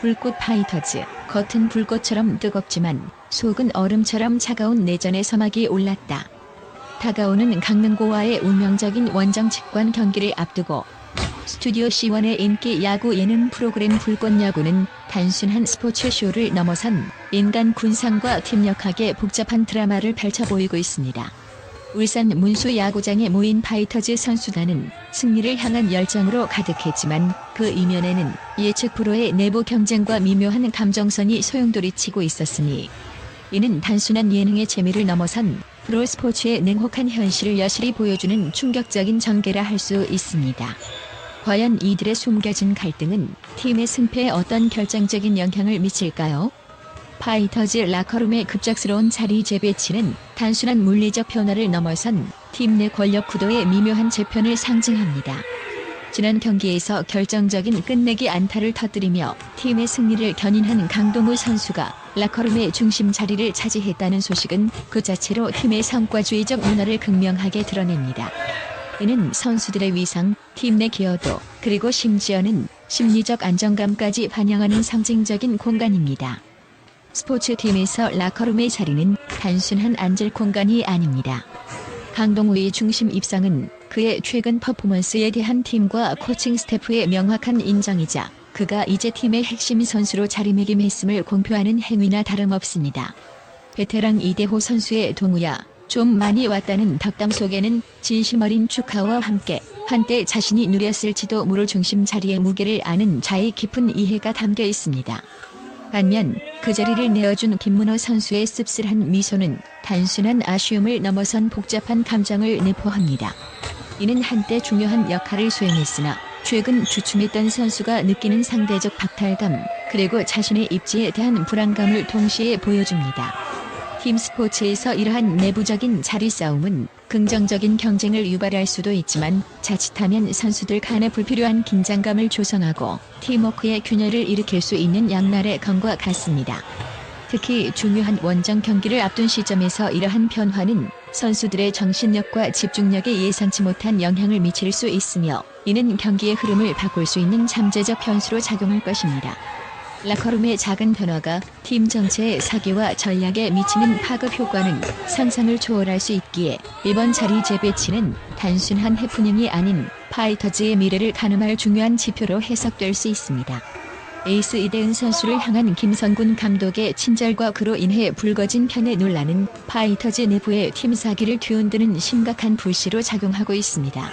불꽃 파이터즈, 겉은 불꽃처럼 뜨겁지만 속은 얼음처럼 차가운 내전의 서막이 올랐다. 다가오는 강릉고와의 운명적인 원정 직관 경기를 앞두고 스튜디오 C1의 인기 야구 예능 프로그램 불꽃야구는 단순한 스포츠 쇼를 넘어선 인간 군상과 팀력학의 복잡한 드라마를 펼쳐 보이고 있습니다. 울산 문수 야구장에 모인 파이터즈 선수단은 승리를 향한 열정으로 가득했지만 그 이면에는 예측 프로의 내부 경쟁과 미묘한 감정선이 소용돌이치고 있었으니 이는 단순한 예능의 재미를 넘어선 프로 스포츠의 냉혹한 현실을 여실히 보여주는 충격적인 전개라 할 수 있습니다. 과연 이들의 숨겨진 갈등은 팀의 승패에 어떤 결정적인 영향을 미칠까요? 파이터즈 라커룸의 급작스러운 자리 재배치는 단순한 물리적 변화를 넘어선 팀 내 권력 구도의 미묘한 재편을 상징합니다. 지난 경기에서 결정적인 끝내기 안타를 터뜨리며 팀의 승리를 견인한 강동우 선수가 라커룸의 중심 자리를 차지했다는 소식은 그 자체로 팀의 성과주의적 문화를 극명하게 드러냅니다. 이는 선수들의 위상, 팀 내 기여도, 그리고 심지어는 심리적 안정감까지 반영하는 상징적인 공간입니다. 스포츠팀에서 라커룸의 자리는 단순한 앉을 공간이 아닙니다. 강동우의 중심 입상은 그의 최근 퍼포먼스에 대한 팀과 코칭 스태프의 명확한 인정이자 그가 이제 팀의 핵심 선수로 자리매김했음을 공표하는 행위나 다름없습니다. 베테랑 이대호 선수의 동우야, 좀 많이 왔다는 덕담 속에는 진심 어린 축하와 함께 한때 자신이 누렸을지도 모를 중심 자리의 무게를 아는 자의 깊은 이해가 담겨 있습니다. 반면 그 자리를 내어준 김문호 선수의 씁쓸한 미소는 단순한 아쉬움을 넘어선 복잡한 감정을 내포합니다. 이는 한때 중요한 역할을 수행했으나 최근 주춤했던 선수가 느끼는 상대적 박탈감 그리고 자신의 입지에 대한 불안감을 동시에 보여줍니다. 팀 스포츠에서 이러한 내부적인 자리 싸움은 긍정적인 경쟁을 유발할 수도 있지만 자칫하면 선수들 간의 불필요한 긴장감을 조성하고 팀워크의 균열을 일으킬 수 있는 양날의 검과 같습니다. 특히 중요한 원정 경기를 앞둔 시점에서 이러한 변화는 선수들의 정신력과 집중력에 예상치 못한 영향을 미칠 수 있으며 이는 경기의 흐름을 바꿀 수 있는 잠재적 변수로 작용할 것입니다. 라커룸의 작은 변화가 팀 전체의 사기와 전략에 미치는 파급 효과는 상상을 초월할 수 있기에 이번 자리 재배치는 단순한 해프닝이 아닌 파이터즈의 미래를 가늠할 중요한 지표로 해석될 수 있습니다. 에이스 이대은 선수를 향한 김성군 감독의 친절과 그로 인해 불거진 편의 논란은 파이터즈 내부의 팀 사기를 뒤흔드는 심각한 불씨로 작용하고 있습니다.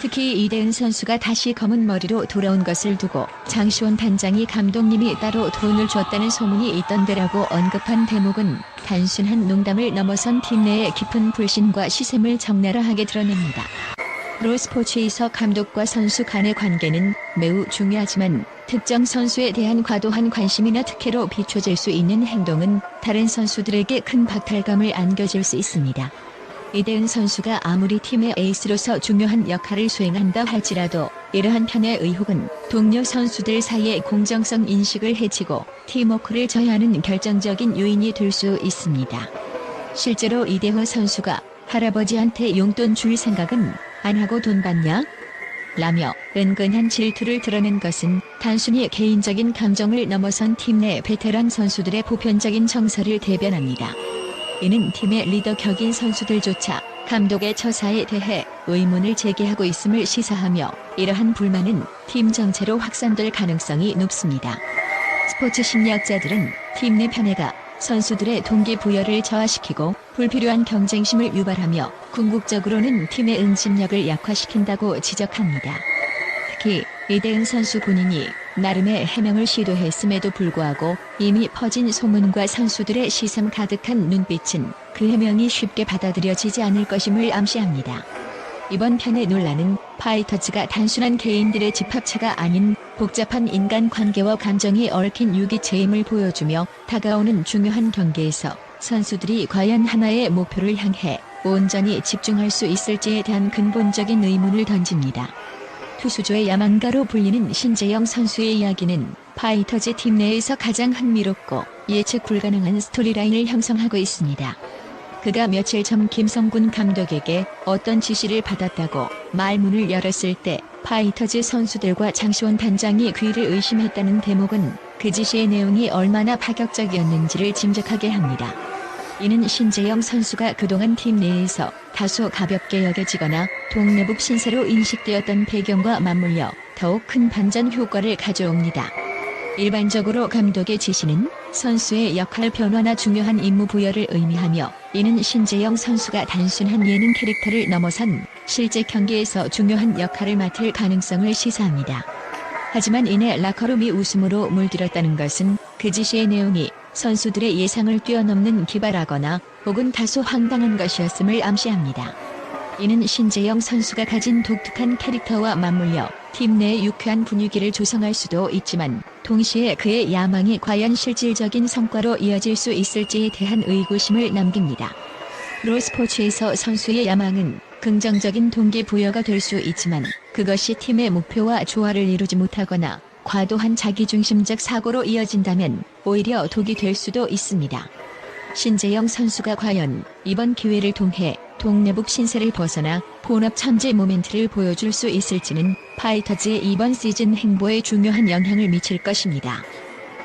특히 이대은 선수가 다시 검은 머리로 돌아온 것을 두고 장시원 단장이 감독님이 따로 돈을 줬다는 소문이 있던데라고 언급한 대목은 단순한 농담을 넘어선 팀 내의 깊은 불신과 시샘을 적나라하게 드러냅니다. 프로 스포츠에서 감독과 선수 간의 관계는 매우 중요하지만 특정 선수에 대한 과도한 관심이나 특혜로 비춰질 수 있는 행동은 다른 선수들에게 큰 박탈감을 안겨줄 수 있습니다. 이대은 선수가 아무리 팀의 에이스로서 중요한 역할을 수행한다 할지라도 이러한 편의 의혹은 동료 선수들 사이의 공정성 인식을 해치고 팀워크를 저해하는 결정적인 요인이 될 수 있습니다. 실제로 이대호 선수가 할아버지한테 용돈 줄 생각은 안 하고 돈 받냐? 라며 은근한 질투를 드러낸 것은 단순히 개인적인 감정을 넘어선 팀 내 베테랑 선수들의 보편적인 정서를 대변합니다. 이는 팀의 리더 격인 선수들조차 감독의 처사에 대해 의문을 제기하고 있음을 시사하며 이러한 불만은 팀 전체로 확산될 가능성이 높습니다. 스포츠 심리학자들은 팀 내 편애가 선수들의 동기부여를 저하시키고 불필요한 경쟁심을 유발하며 궁극적으로는 팀의 응집력을 약화시킨다고 지적합니다. 특히 이대은 선수 본인이 나름의 해명을 시도했음에도 불구하고 이미 퍼진 소문과 선수들의 시선 가득한 눈빛은 그 해명이 쉽게 받아들여지지 않을 것임을 암시합니다. 이번 편의 논란은 파이터즈가 단순한 개인들의 집합체가 아닌 복잡한 인간 관계와 감정이 얽힌 유기체임을 보여주며 다가오는 중요한 경기에서 선수들이 과연 하나의 목표를 향해 온전히 집중할 수 있을지에 대한 근본적인 의문을 던집니다. 투수조의 야망가로 불리는 신재영 선수의 이야기는 파이터즈 팀 내에서 가장 흥미롭고 예측 불가능한 스토리라인을 형성하고 있습니다. 그가 며칠 전 김성군 감독에게 어떤 지시를 받았다고 말문을 열었을 때 파이터즈 선수들과 장시원 단장이 그를 의심했다는 대목은 그 지시의 내용이 얼마나 파격적이었는지를 짐작하게 합니다. 이는 신재영 선수가 그동안 팀 내에서 다소 가볍게 여겨지거나 동네북 신세로 인식되었던 배경과 맞물려 더욱 큰 반전 효과를 가져옵니다. 일반적으로 감독의 지시는 선수의 역할 변화나 중요한 임무 부여를 의미하며 이는 신재영 선수가 단순한 예능 캐릭터를 넘어선 실제 경기에서 중요한 역할을 맡을 가능성을 시사합니다. 하지만 이내 라커룸이 웃음으로 물들었다는 것은 그 지시의 내용이 선수들의 예상을 뛰어넘는 기발하거나 혹은 다소 황당한 것이었음을 암시합니다. 이는 신재영 선수가 가진 독특한 캐릭터와 맞물려 팀 내의 유쾌한 분위기를 조성할 수도 있지만 동시에 그의 야망이 과연 실질적인 성과로 이어질 수 있을지에 대한 의구심을 남깁니다. 프로스포츠에서 선수의 야망은 긍정적인 동기부여가 될 수 있지만 그것이 팀의 목표와 조화를 이루지 못하거나 과도한 자기중심적 사고로 이어진다면 오히려 독이 될 수도 있습니다. 신재영 선수가 과연 이번 기회를 통해 동네북 신세를 벗어나 본업 천재 모멘트를 보여줄 수 있을지는 파이터즈의 이번 시즌 행보에 중요한 영향을 미칠 것입니다.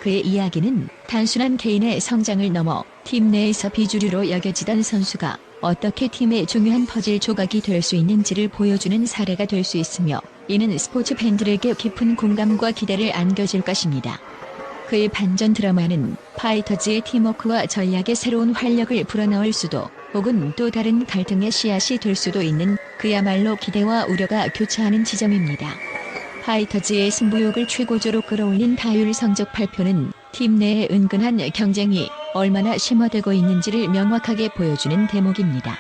그의 이야기는 단순한 개인의 성장을 넘어 팀 내에서 비주류로 여겨지던 선수가 어떻게 팀의 중요한 퍼즐 조각이 될 수 있는지를 보여주는 사례가 될 수 있으며 이는 스포츠 팬들에게 깊은 공감과 기대를 안겨줄 것입니다. 그의 반전 드라마는 파이터즈의 팀워크와 전략의 새로운 활력을 불어넣을 수도 혹은 또 다른 갈등의 씨앗이 될 수도 있는 그야말로 기대와 우려가 교차하는 지점입니다. 파이터즈의 승부욕을 최고조로 끌어올린 타율 성적 발표는 팀 내의 은근한 경쟁이 얼마나 심화되고 있는지를 명확하게 보여주는 대목입니다.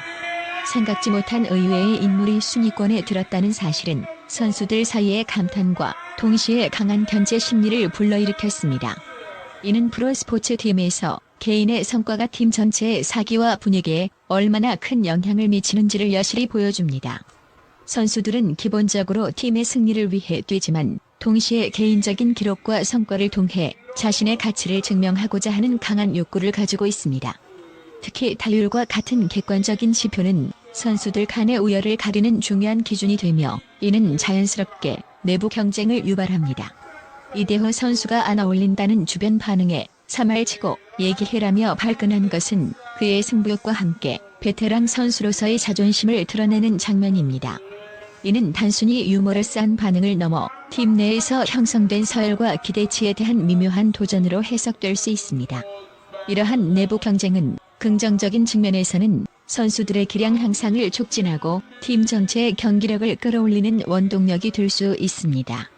생각지 못한 의외의 인물이 순위권에 들었다는 사실은 선수들 사이의 감탄과 동시에 강한 견제 심리를 불러일으켰습니다. 이는 프로스포츠 팀에서 개인의 성과가 팀 전체의 사기와 분위기에 얼마나 큰 영향을 미치는지를 여실히 보여줍니다. 선수들은 기본적으로 팀의 승리를 위해 뛰지만 동시에 개인적인 기록과 성과를 통해 자신의 가치를 증명하고자 하는 강한 욕구를 가지고 있습니다. 특히 타율과 같은 객관적인 지표는 선수들 간의 우열을 가리는 중요한 기준이 되며 이는 자연스럽게 내부 경쟁을 유발합니다. 이대호 선수가 안 어울린다는 주변 반응에 3할 치고 얘기해라며 발끈한 것은 그의 승부욕과 함께 베테랑 선수로서의 자존심을 드러내는 장면입니다. 이는 단순히 유머러스한 반응을 넘어 팀 내에서 형성된 서열과 기대치에 대한 미묘한 도전으로 해석될 수 있습니다. 이러한 내부 경쟁은 긍정적인 측면에서는 선수들의 기량 향상을 촉진하고 팀 전체의 경기력을 끌어올리는 원동력이 될 수 있습니다.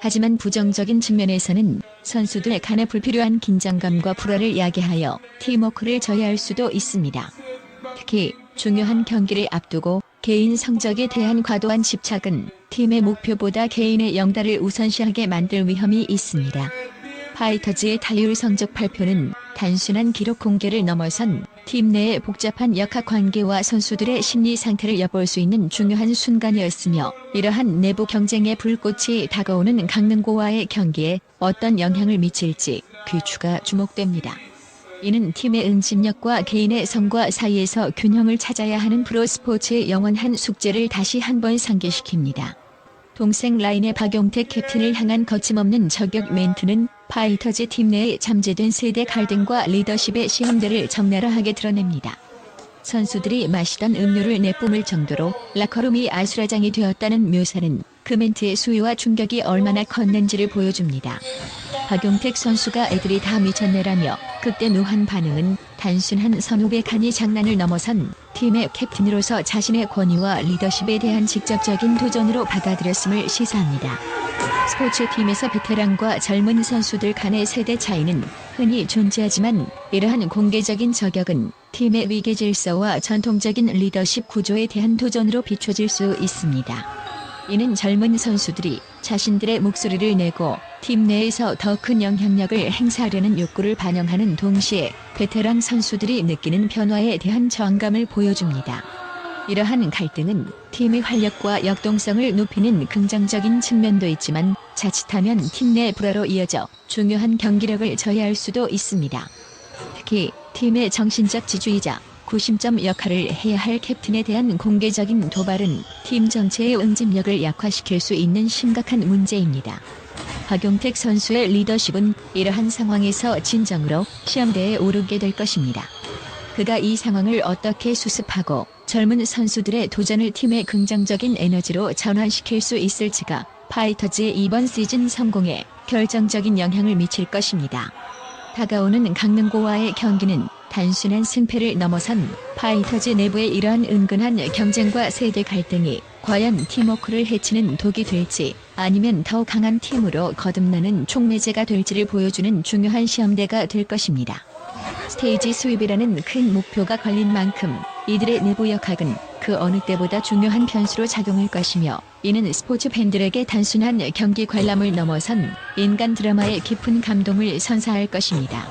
하지만 부정적인 측면에서는 선수들 간의 불필요한 긴장감과 불화를 야기하여 팀워크를 저해할 수도 있습니다. 특히 중요한 경기를 앞두고 개인 성적에 대한 과도한 집착은 팀의 목표보다 개인의 영달을 우선시하게 만들 위험이 있습니다. 파이터즈의 타율 성적 발표는 단순한 기록 공개를 넘어선 팀 내의 복잡한 역학 관계와 선수들의 심리 상태를 엿볼 수 있는 중요한 순간이었으며 이러한 내부 경쟁의 불꽃이 다가오는 강릉고와의 경기에 어떤 영향을 미칠지 귀추가 주목됩니다. 이는 팀의 응집력과 개인의 성과 사이에서 균형을 찾아야 하는 프로스포츠의 영원한 숙제를 다시 한번 상기시킵니다. 동생 라인의 박용택 캡틴을 향한 거침없는 저격 멘트는 파이터즈 팀 내에 잠재된 세대 갈등과 리더십의 시험대를 적나라하게 드러냅니다. 선수들이 마시던 음료를 내뿜을 정도로 라커룸이 아수라장이 되었다는 묘사는 그 멘트의 수위와 충격이 얼마나 컸는지를 보여줍니다. 박용택 선수가 애들이 다 미쳤네라며 그때 노한 반응은 단순한 선후배 간이 장난을 넘어선 팀의 캡틴으로서 자신의 권위와 리더십에 대한 직접적인 도전으로 받아들였음을 시사합니다. 스포츠팀에서 베테랑과 젊은 선수들 간의 세대 차이는 흔히 존재하지만 이러한 공개적인 저격은 팀의 위계 질서와 전통적인 리더십 구조에 대한 도전으로 비춰질 수 있습니다. 이는 젊은 선수들이 자신들의 목소리를 내고 팀 내에서 더 큰 영향력을 행사하려는 욕구를 반영하는 동시에 베테랑 선수들이 느끼는 변화에 대한 저항감을 보여줍니다. 이러한 갈등은 팀의 활력과 역동성을 높이는 긍정적인 측면도 있지만 자칫하면 팀 내 불화로 이어져 중요한 경기력을 저해할 수도 있습니다. 특히 팀의 정신적 지주이자 구심점 역할을 해야 할 캡틴에 대한 공개적인 도발은 팀 전체의 응집력을 약화시킬 수 있는 심각한 문제입니다. 박용택 선수의 리더십은 이러한 상황에서 진정으로 시험대에 오르게 될 것입니다. 그가 이 상황을 어떻게 수습하고 젊은 선수들의 도전을 팀의 긍정적인 에너지로 전환시킬 수 있을지가 파이터즈의 이번 시즌 성공에 결정적인 영향을 미칠 것입니다. 다가오는 강릉고와의 경기는 단순한 승패를 넘어선 파이터즈 내부의 이러한 은근한 경쟁과 세대 갈등이 과연 팀워크를 해치는 독이 될지 아니면 더 강한 팀으로 거듭나는 촉매제가 될지를 보여주는 중요한 시험대가 될 것입니다. 스테이지 수입이라는 큰 목표가 걸린 만큼 이들의 내부 역학은 그 어느 때보다 중요한 변수로 작용할 것이며 이는 스포츠 팬들에게 단순한 경기 관람을 넘어선 인간 드라마의 깊은 감동을 선사할 것입니다.